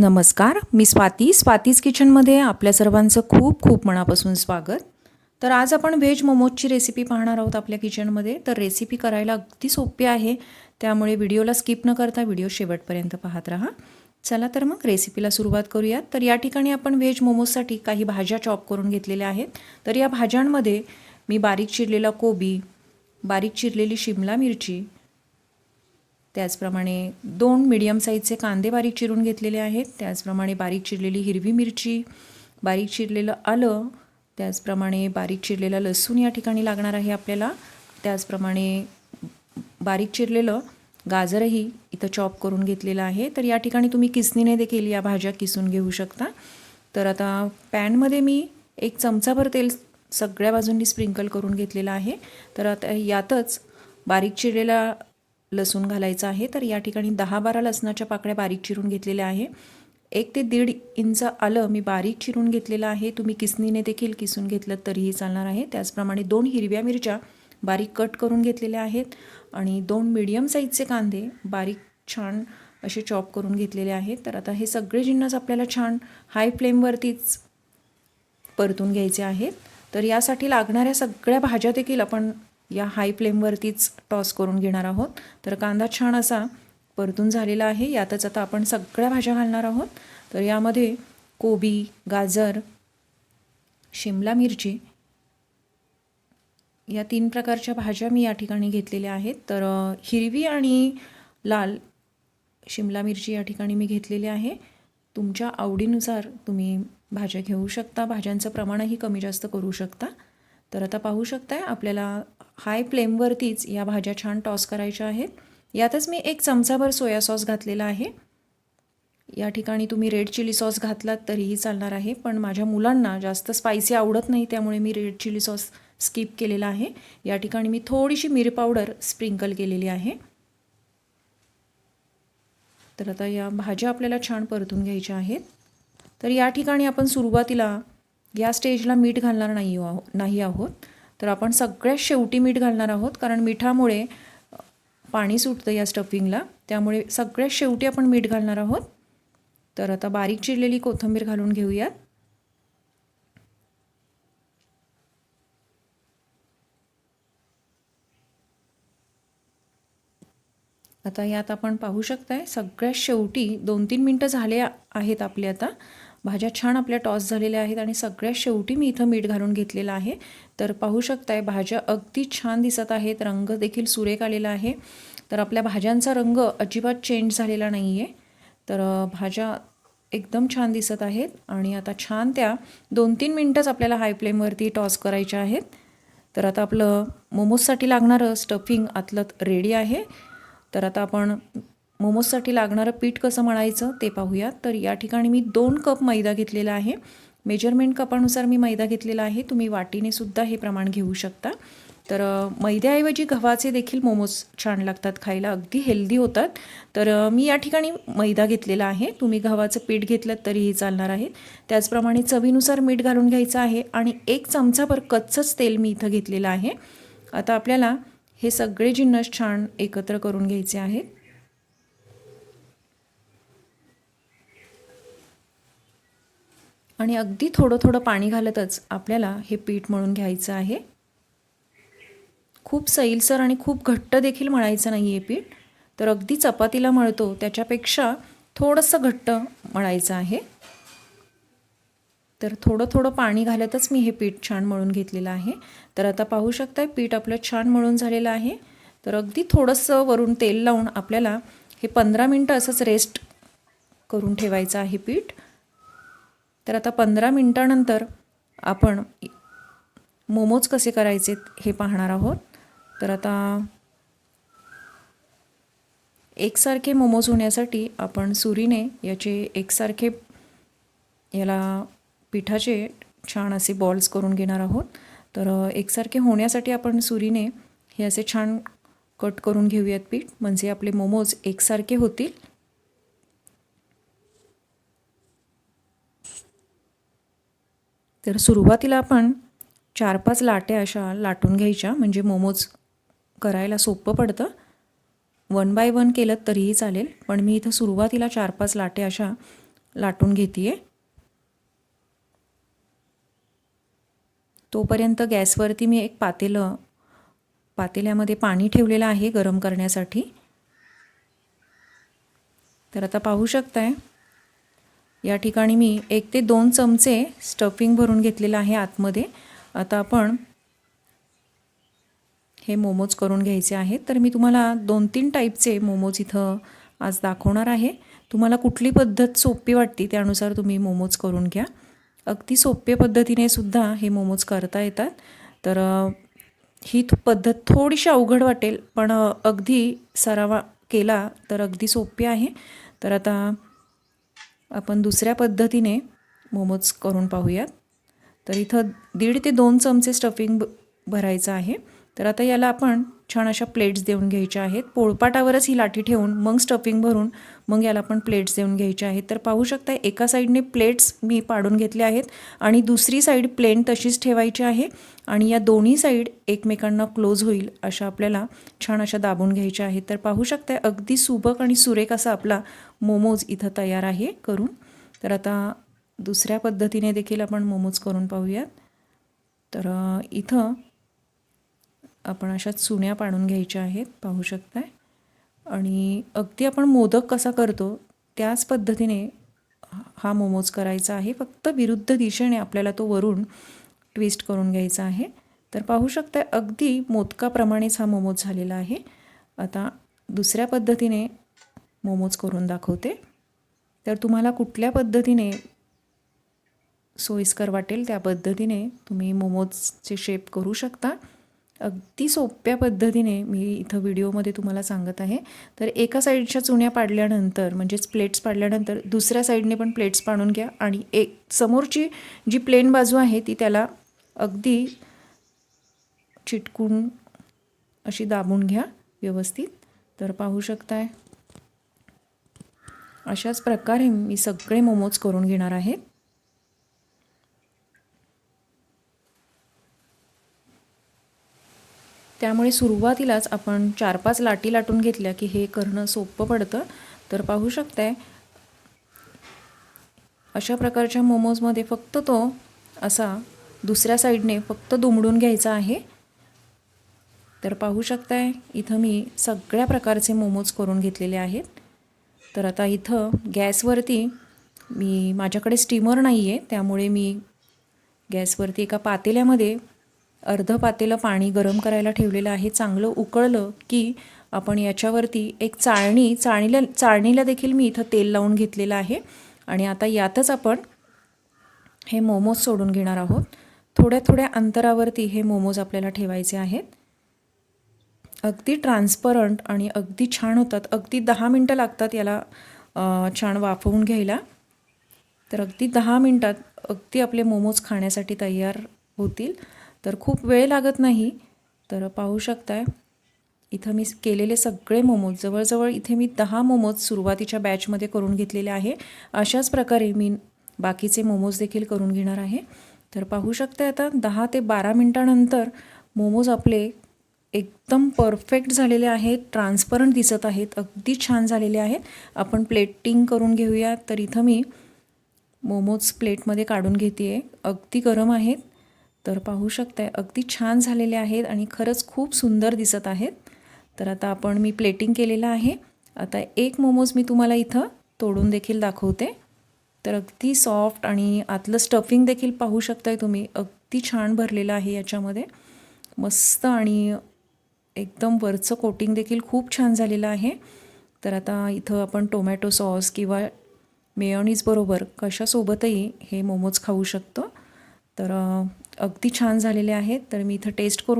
नमस्कार मी स्वाती. स्वातीज किचनमध्ये आपल्या सर्वांचं खूप खूप मनापासून स्वागत. तर आज आपण व्हेज मोमोजची रेसिपी पाहणार आहोत आपल्या किचनमध्ये. तर रेसिपी करायला अगदी सोपी आहे. त्यामुळे व्हिडिओला स्किप न करता व्हिडिओ शेवटपर्यंत पाहत राहा. चला तर मग रेसिपीला सुरुवात करूयात. तर या ठिकाणी आपण व्हेज मोमोजसाठी काही भाज्या चॉप करून घेतलेल्या आहेत. तर या भाज्यांमध्ये मी बारीक चिरलेला कोबी बारीक चिरलेली शिमला मिरची त्याचप्रमाणे दोन मीडियम साईजचे कांदे बारीक चिरून घेतलेले आहेत. त्याचप्रमाणे बारीक चिरलेली हिरवी मिरची बारीक चिरलेलं आलं त्याचप्रमाणे बारीक चिरलेलं लसूण या ठिकाणी लागणार आहे आपल्याला. त्याचप्रमाणे बारीक चिरलेलं गाजरही इथं चॉप करून घेतलेलं आहे. तर या ठिकाणी तुम्ही किसनीने देखील या भाज्या किसून घेऊ शकता. तर आता पॅनमध्ये मी एक चमचाभर तेल सगळ्या बाजूंनी स्प्रिंकल करून घेतलेलं आहे. तर आता यातच बारीक चिरलेला लसूण घालायचा आहे तर या ठिकाणी दहा बारा लसणाच्या पाकळ्या बारीक चिरून घेतलेल्या आहे. एक ते दीड इंच आलं मी बारीक चिरून घेतलेलं आहे. तुम्ही किसनीने देखील किसून घेतलं तरीही चालणार आहे. त्याचप्रमाणे दोन हिरव्या मिरच्या बारीक कट करून घेतलेल्या आहेत आणि दोन मीडियम साईजचे कांदे बारीक छान असे चॉप करून घेतलेले आहेत. तर आता हे सगळे जिन्नस आपल्याला छान हाय फ्लेमवरतीच परतून घ्यायचे आहेत. तर यासाठी लागणाऱ्या सगळ्या भाज्या देखील आपण या हाय फ्लेमवरतीच टॉस करून घेणार आहोत. तर कांदा छान असा परतून झालेला आहे. यातच आता आपण सगळ्या भाज्या घालणार आहोत. तर यामध्ये कोबी गाजर शिमला मिरची या तीन प्रकारच्या भाज्या मी या ठिकाणी घेतलेल्या आहेत. तर हिरवी आणि लाल शिमला मिरची या ठिकाणी मी घेतलेली आहे. तुमच्या आवडीनुसार तुम्ही भाज्या घेऊ शकता. भाज्यांचं प्रमाणही कमी जास्त करू शकता. तर आता पाहू शकताय आपल्याला हाय फ्लेमवरतीच या भाज्या छान टॉस करायच्या आहेत. यातच मी एक चमचाभर सोया सॉस घातलेला आहे. या ठिकाणी तुम्ही रेड चिली सॉस घातलात तरीही चालणार आहे पण माझ्या मुलांना जास्त स्पायसी आवडत नाही त्यामुळे मी रेड चिली सॉस स्किप केलेला आहे. या ठिकाणी मी थोडीशी मिरी पावडर स्प्रिंकल केलेली आहे. तर आता या भाज्या आपल्याला छान परतून घ्यायच्या आहेत. तर या ठिकाणी आपण सुरुवातीला या स्टेजला मीठ घालणार नाही आहो नाही आहोत. तर आपण सगळ्यात शेवटी मीठ घालणार आहोत कारण मिठामुळे पाणी सुटतं या स्टफिंगला त्यामुळे सगळ्यात शेवटी आपण मीठ घालणार आहोत. तर आता बारीक चिरलेली कोथिंबीर घालून घेऊयात. आता यात आपण पाहू शकताय सगळ्यात शेवटी दोन तीन मिनटं झाले आहेत आपले आता. भाज्या छान आपल्या टॉस झालेल्या आहेत आणि सगळ्यात शेवटी मी इथं मीठ घालून घेतलेलं आहे. तर पाहू शकताय भाज्या अगदी छान दिसत आहेत. रंग देखील सुरेख आलेला आहे. तर आपल्या भाज्यांचा रंग अजिबात चेंज झालेला नाही आहे तर भाज्या एकदम छान दिसत आहेत आणि आता छान त्या दोन तीन मिनटंच आपल्याला हाय फ्लेमवरती टॉस करायच्या आहेत. तर आता आपलं मोमोजसाठी लागणारं स्टफिंग आतलं रेडी आहे. तर आता आपण मोमोजसाठी लागणारं पीठ कसं मळायचं ते पाहूयात. तर या ठिकाणी मी दोन कप मैदा घेतलेला आहे. मेजरमेंट कपानुसार मी मैदा घेतलेला आहे. तुम्ही वाटीने सुद्धा हे प्रमाण घेऊ शकता. तर मैद्याऐवजी गव्हाचे देखील मोमोज छान लागतात खायला. अगदी हेल्दी होतात. तर मी या ठिकाणी मैदा घेतलेला आहे. तुम्ही गव्हाचं पीठ घेतलं तरीही चालणार आहे. त्याचप्रमाणे चवीनुसार मीठ घालून घ्यायचं आहे आणि एक चमचाभर कच्चंच तेल मी इथं घेतलेलं आहे. आता आपल्याला हे सगळे जिन्नस छान एकत्र करून घ्यायचे आहेत. आणि अगदी थोडं थोडं पाणी घालतच आपल्याला हे पीठ मळून घ्यायचं आहे. खूप सैलसर आणि खूप घट्ट देखील मळायचं नाही आहे पीठ. तर अगदी चपातीला मळतो त्याच्यापेक्षा थोडंसं घट्ट मळायचं आहे. तर थोडं थोडं पाणी घालतच मी हे पीठ छान मळून घेतलेलं आहे. तर आता पाहू शकताय पीठ आपलं छान मळून झालेलं आहे. तर अगदी थोडंसं वरून तेल लावून आपल्याला हे पंधरा मिनटं असंच रेस्ट करून ठेवायचं आहे पीठ. तर आता पंधरा मिनटानंतर आपण मोमोज कसे करायचे हे पाहणार आहोत. तर आता एकसारखे मोमोज होण्यासाठी आपण सुरीने याचे एकसारखे याला पिठाचे छान असे बॉल्स करून घेणार आहोत. तर एकसारखे होण्यासाठी आपण सुरीने हे असे छान कट करून घेऊयात पीठ. म्हणजे आपले मोमोज एकसारखे होतील. तर सुरुवातीला आपण चार पाच लाट्या अशा लाटून घ्यायच्या. म्हणजे मोमोज करायला सोपं पडतं. वन बाय वन केलं तरीही चालेल. पण मी इथं सुरुवातीला चार पाच लाटे अशा लाटून घेते तोपर्यंत गॅसवरती मी एक पातेलं पातेल्यामध्ये पाणी ठेवलेलं आहे गरम करण्यासाठी. तर आता पाहू शकताय या ठिकाणी मी एक ते दोन चमचे स्टफिंग भरून घेतलेलं आहे आतमध्ये. आता आपण हे मोमोज करून घ्यायचे आहेत. तर मी तुम्हाला दोन तीन टाईपचे मोमोज इथं आज दाखवणार आहे. तुम्हाला कुठली पद्धत सोपी वाटते त्यानुसार तुम्ही मोमोज करून घ्या. अगदी सोप्या पद्धतीने सुद्धा हे मोमोज करता येतात. तर ही पद्धत थोडीशी अवघड वाटेल पण अगदी सरावा केला तर अगदी सोपी आहे. तर आता आपण दुसऱ्या पद्धतीने मोमोज करून पाहूयात. तर इथं दीड ते दोन चमचे स्टफिंग भरायचं आहे. तर आता याला आपण छान अशा प्लेट्स देऊन घ्यायच्या आहेत. पोळपाटावरच ही लाठी ठेवून मग स्टफिंग भरून मग याला आपण प्लेट्स देऊन घ्यायच्या आहेत. तर पाहू शकता एका साईडने प्लेट्स मी पाडून घेतल्या आहेत आणि दुसरी साईड प्लेन तशीच ठेवायची आहे आणि या दोन्ही साईड एकमेकांना क्लोज होईल अशा आपल्याला छान अशा दाबून घ्यायच्या आहेत. तर पाहू शकता अगदी सुबक आणि सुरेख असा आपला मोमोज इथं तयार आहे करून. तर आता दुसऱ्या पद्धतीने देखील आपण मोमोज करून पाहूयात. तर इथं आपण अशा चुन्या पाडून घ्यायच्या आहेत पाहू शकताय. आणि अगदी आपण मोदक कसा करतो त्याच पद्धतीने हा मोमोज करायचा आहे. फक्त विरुद्ध दिशेने आपल्याला तो वरून ट्विस्ट करून घ्यायचा आहे. तर पाहू शकता अगदी मोदकाप्रमाणेच हा मोमोज झालेला आहे. आता दुसऱ्या पद्धतीने मोमोज करून दाखवते. तर तुम्हाला कुठल्या पद्धतीने सोयीस्कर वाटेल त्या पद्धतीने तुम्ही मोमोजचे शेप करू शकता. अगदी सोप्या पद्धतीने मी इथं व्हिडिओमध्ये तुम्हाला सांगत आहे. तर एका साईडच्या चुन्या पाडल्यानंतर म्हणजेच प्लेट्स पाडल्यानंतर दुसऱ्या साईडने पण प्लेट्स पाडून घ्या आणि एक समोरची जी प्लेन बाजू आहे ती त्याला अगदी चिटकून अशी दाबून घ्या व्यवस्थित. तर पाहू शकताय. अशाच प्रकारे मी सगळे मोमोज करून घेणार आहेत त्यामुळे सुरुवातीलाच आपण चार पाच लाटी लाटून घेतल्या की हे करणं सोपं पडतं. तर पाहू शकताय. अशा प्रकारच्या मोमोजमध्ये फक्त तो असा दुसऱ्या साईडने फक्त दुमडून घ्यायचा आहे. तर पाहू शकताय इथं मी सगळ्या प्रकारचे मोमोज करून घेतलेले आहेत. तर आता इथं गॅसवरती मी माझ्याकडे स्टीमर नाही आहे त्यामुळे मी गॅसवरती एका पातेल्यामध्ये अर्ध पातेलं पाणी गरम करायला ठेवलेलं आहे. चांगलं उकळलं की आपण याच्यावरती एक चाळणी चाळणीला चाळणीला देखील मी इथं तेल लावून घेतलेलं आहे. आणि आता यातच आपण हे मोमोज सोडून घेणार आहोत. थोड्या थोड्या अंतरावरती हे मोमोज आपल्याला ठेवायचे आहेत. अगदी ट्रान्सपरंट आणि अगदी छान होतात. अगदी दहा मिनटं लागतात याला छान वाफवून घ्यायला. तर अगदी दहा मिनटात अगदी आपले मोमोज खाण्यासाठी तयार होतील. तर खूप वेळ लागत नाही. तर पाहू शकताय इथं मी केलेले सगळे मोमोज जवळजवळ इथे मी दहा मोमोज सुरुवातीच्या बॅचमध्ये करून घेतलेले आहे. अशाच प्रकारे मी बाकीचे मोमोज देखील करून घेणार आहे. तर पाहू शकता आता दहा ते बारा मिनटानंतर मोमोज आपले एकदम परफेक्ट झालेले आहेत. ट्रान्सपरंट दिसत आहेत. अगदी छान झालेले आहेत. आपण प्लेटिंग करून घेऊया. तर इथं मी मोमोज प्लेटमध्ये काढून घेते आहे अगदी गरम आहेत. तर पाहू शकताय अगदी छान झालेले आहेत आणि खरंच खूप सुंदर दिसत आहेत. तर आता आपण मी प्लेटिंग केलेलं आहे. आता एक मोमोज मी तुम्हाला इथं तोडून देखील दाखवते. तर अगदी सॉफ्ट आणि आतलं स्टफिंग देखील पाहू शकताय तुम्ही. अगदी छान भरलेलं आहे याच्यामध्ये. मस्त आणि एकदम वरचं कोटिंग देखील खूप छान झालेलं आहे. तर आता इथं आपण टोमॅटो सॉस किंवा मेयोनीजबरोबर कशासोबतही हे मोमोज खाऊ शकतो. तर अगदी छान झालेले आहेत तर मी इथं टेस्ट करून